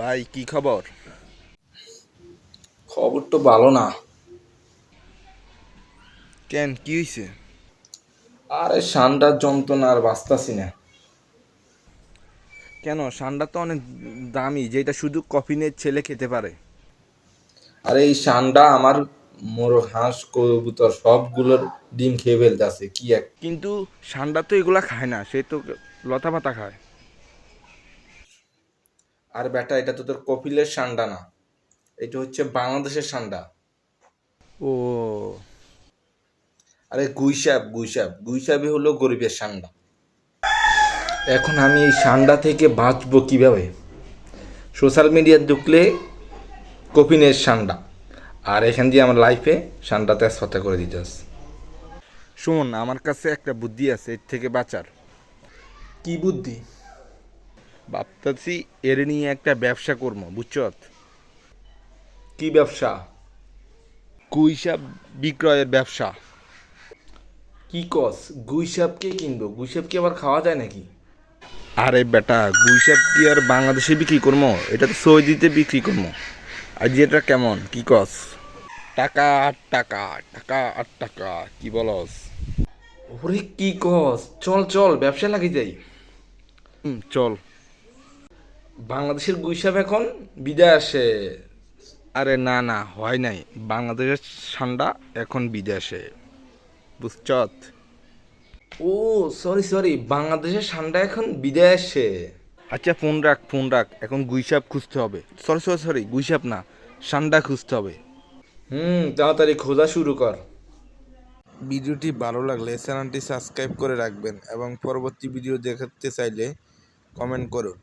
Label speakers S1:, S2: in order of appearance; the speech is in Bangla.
S1: ভাই কি খবর?
S2: খবর তো ভালো না।
S1: কেন কি হয়েছে
S2: আরে ঠান্ডার যন্ত্রণা আর বাঁচতাছি না।
S1: কেন সান্ডা তো অনেক দামি যেটা শুধু কফিনের ছেলে খেতে পারে।
S2: আরে এই ঠান্ডা আমার মোর হাঁস কবুতর সবগুলোর ডিম খেয়ে ফেলতেছে কি এক
S1: কিন্তু সান্ডা তো এগুলা খায় না সে তো লতা পাতা খায়।
S2: আর বেটা এটা তো তোর কপিলের সান্ডা না। এটা হচ্ছে বাংলাদেশের সান্ডা।
S1: ও।
S2: আরে গুইসাপ গুইসাপ গুইসাপই হলো গরিবের সান্ডা। এখন আমি এই সান্ডা থেকে বাঁচবো কীভাবে? সোশ্যাল মিডিয়া ঢুকলে কপিনের সান্ডা আর এখান দিয়ে আমার লাইফে ঠান্ডাতে সতা করে দিতেস
S1: শোন আমার কাছে একটা বুদ্ধি আছে এর থেকে বাঁচার।
S2: কি বুদ্ধি?
S1: ভাবতেছি এর নিয়ে একটা ব্যবসা করব বুঝছত
S2: কি ব্যবসা?
S1: কুইসাব বিক্রয়ের ব্যবসা।
S2: কি কস গুইসাপ কে কিনবো? গুইসাপ কি আবার খাওয়া যায় নাকি?
S1: আরে বেটা গুইসাব কি আর বাংলাদেশে বিক্রি করব? এটা তো সৌদিতে বিক্রি করব। আর যেটা কেমন কি কস? টাকা আট টাকা টাকা আট টাকা কি বলস?
S2: ওরে কি কস? চল চল ব্যবসা লাগি যাই।
S1: হুম, চল।
S2: বাংলাদেশের গুইসাপ এখন আসে।
S1: আরে না না, হয় নাই। বাংলাদেশের ঠান্ডা এখন বিদেশে বুঝছত?
S2: ও সরি সরি বাংলাদেশের ঠান্ডা এখন বিদেশে
S1: আচ্ছা ফোন রাখ ফোন রাখ, এখন গুইসাপ খুঁজতে হবে। সরি সরি সরি গুইসাপ না ঠান্ডা খুঁজতে হবে।
S2: হুম, তাড়াতাড়ি খোঁজা শুরু কর।
S3: ভিডিওটি ভালো লাগলে চ্যানেলটি সাবস্ক্রাইব করে রাখবেন এবং পরবর্তী ভিডিও দেখতে চাইলে কমেন্ট করুন।